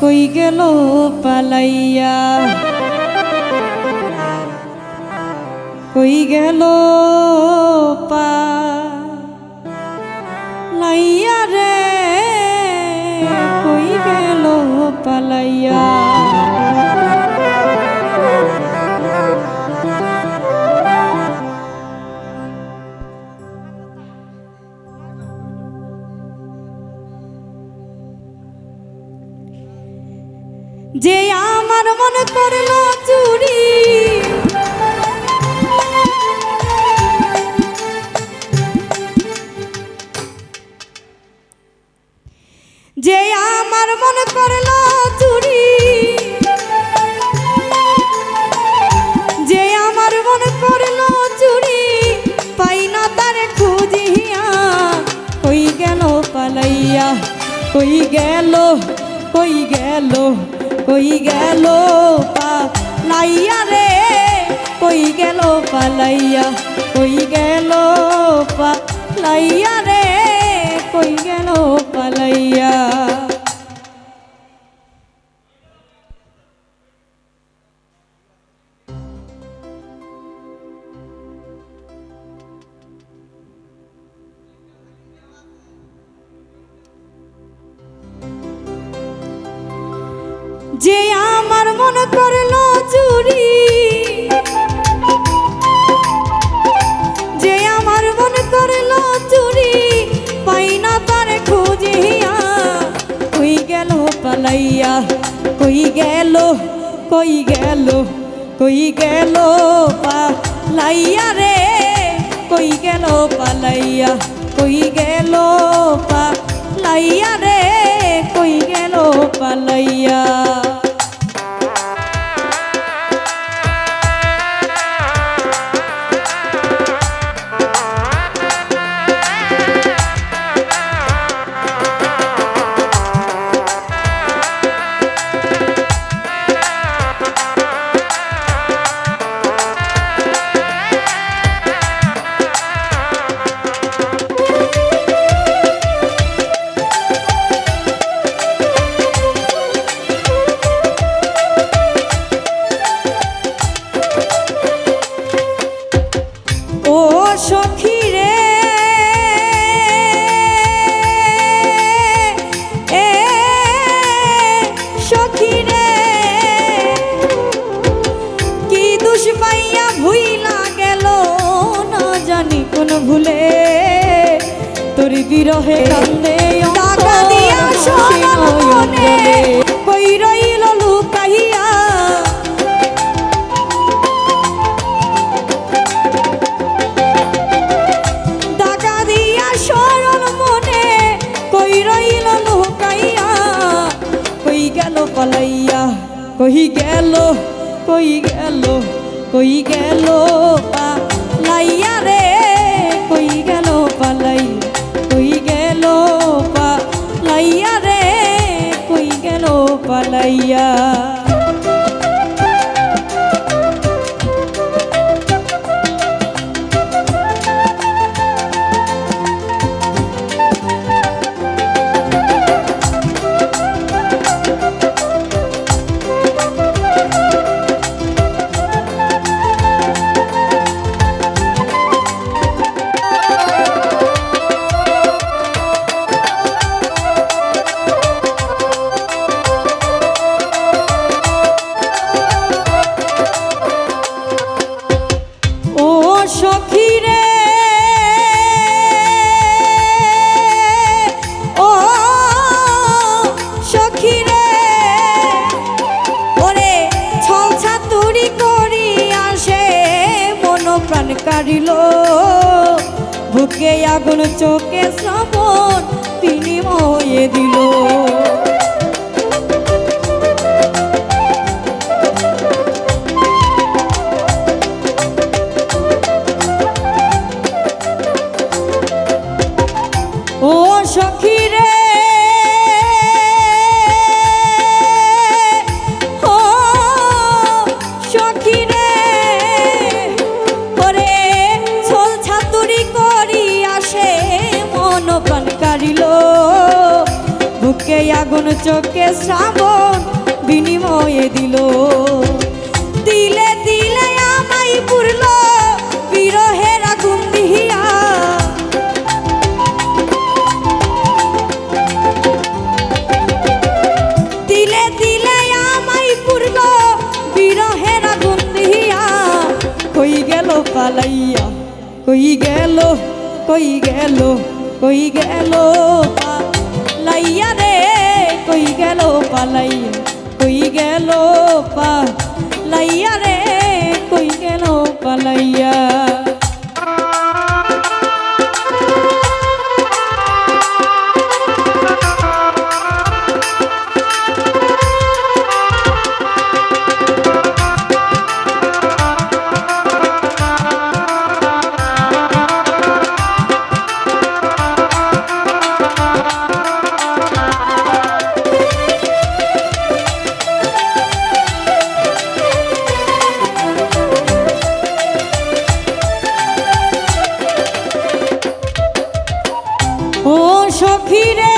কই গেল পালাইয়া? কই গেল পালাইয়া রে কই গেল পালাইয়া? করল আমার মন করল চুরি, যে আমার মন করল চুরি, পাই না তার খুঁজিয়া। কই গেল পালাইয়া কই গেল কই গেল। কই গেল পালাইয়া রে কই গেল পালাইয়া কই গেল পালাইয়া রে কই গেল পালাইয়া। যে আমার মন করল চুরি। যে আমার মন করল চুরি, পাই না তার খুঁজিয়া কই গেল পালাইয়া, কই গেল কই গেল কই গেল পালাইয়া রে। কই গেল পালাইয়া, কই গেল পালাইয়া রে। কই গেল পালাইয়া। বিরহে কান্দে টাকা দিয়া সোনা মনে কই রইল লুকাইয়া? টাকা দিয়া সরল মনে। কই রইল লুকাইয়া? কই গেল পালাইয়া? কই গেল? কই গেল? কই গেল? কারিল বুকে আগুন চোখে তিনি বিনিময়ে দিল। চোখে শ্রাবণ বিনিময়ে দিল। দিলে দিলে আমায় পুরল বিরহের আগুন দিহিয়া। দিলে দিলে আমায় পুরল বিরহের আগুন দিহিয়া। কই গেল পালাইয়া, কই গেল কই গেল কই গেল পালাইয়া রে। কই গেল পালাইয়া কই গেল পালাইয়া রে কই গেল পালাইয়া। ও রে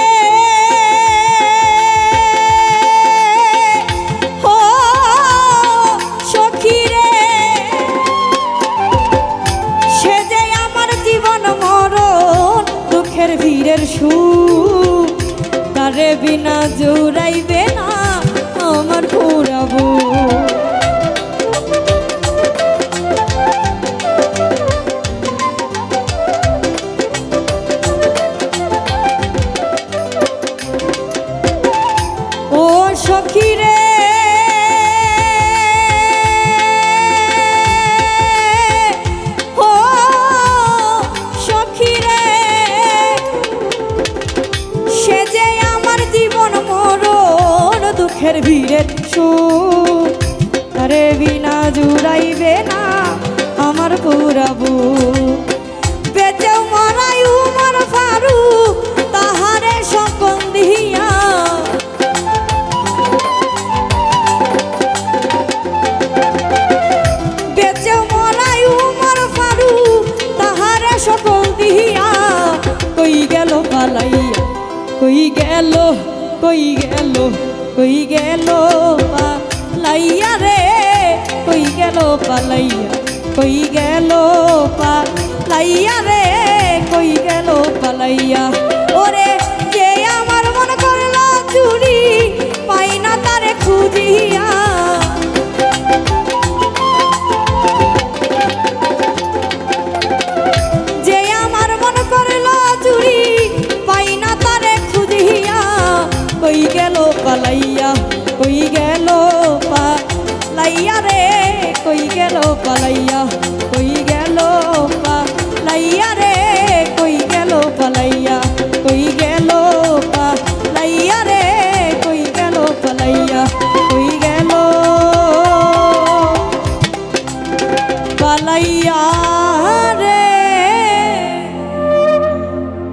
ও সখী রে সে আমার জীবন মরণ, দুঃখের ভিড়ের সুর তারে বিনা জুড়াইবে না আমার পুরাবো। ও ও সখী রে আমার জীবন মরণ দুঃখের ভিড়ের সুর তারে বিনা জুড়াইবে না আমার পুরাবু। বেঁচেও মরাই উমর ফারু কই গেল কই গেল পালাইয়া রে, কই গেল পালাইয়া কই গেল পালাইয়া রে, কই গেল পালাইয়া ওরে যে আমার মন করল চুরি, পাই না তারে খুঁজিয়া।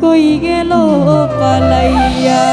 কই গেল পালাইয়া?